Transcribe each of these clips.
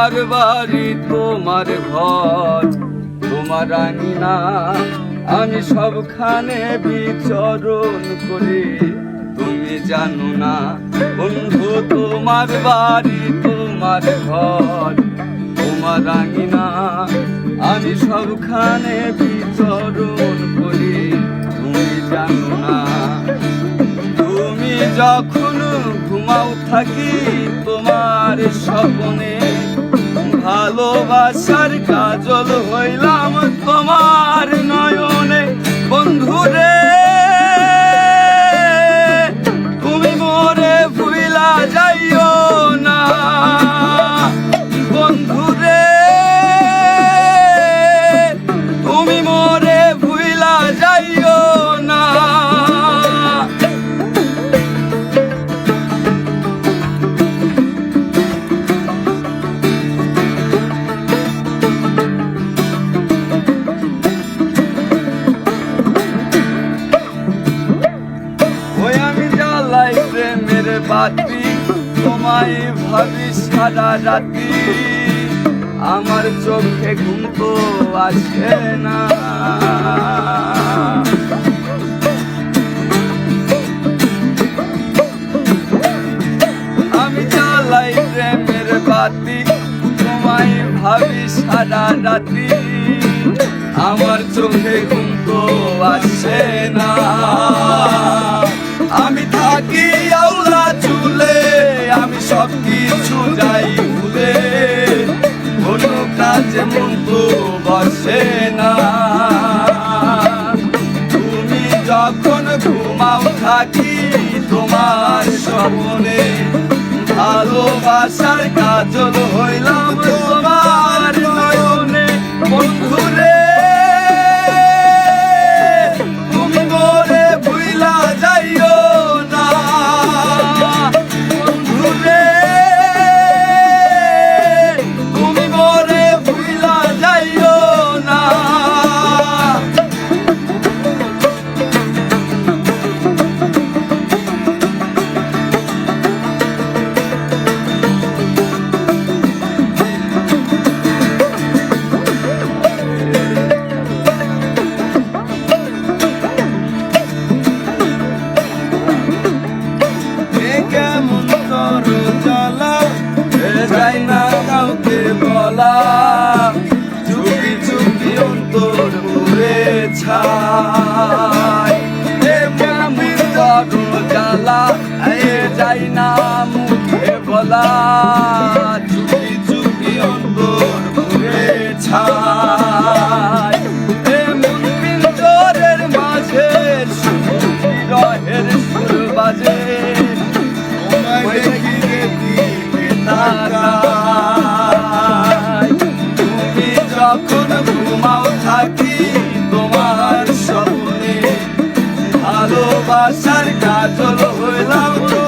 তোমার বাড়ি, তোমার ঘর, তোমার আঙিনা, আমি সবখানে বিচরণ করি। তুমি জানো না, বন্ধু, তোমার বাড়ি, তোমার ঘর, তোমার আঙিনা, আমি সবখানে বিচরণ করি। তুমি জানো না, তুমি যখন ঘুমাও থাকি, তোমার স্বপ্নে ভালোবাসার কাজল হইলাম তোমার। প্রেমের বাতি, তোমায় ভাবি সারা রাতি। আমার চোখে ঘুম তো আসে না। আমি জ্বালাই প্রেমের বাতি, তোমায় ভাবি সারা রাতি। আমার চোখে ঘুম তো আসে না। আমি থাকি সব কিছু যাই ভুলে কোনো কাজে মন তো বসে না। তুমি যখন ঘুমাও থাকি তোমার স্বপ্নে, ভালোবাসার কাজল হইলাম তোমার বন্ধুরে তর জ্বালা না কাউকে বলা। চুপি চুপি অন্তর পুরে ছাই। জ্বালা যাই না মুখে বলা। তাকাই। তুমি যখন ঘুমাও থাকি তোমার স্বপ্নে হইলাম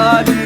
God.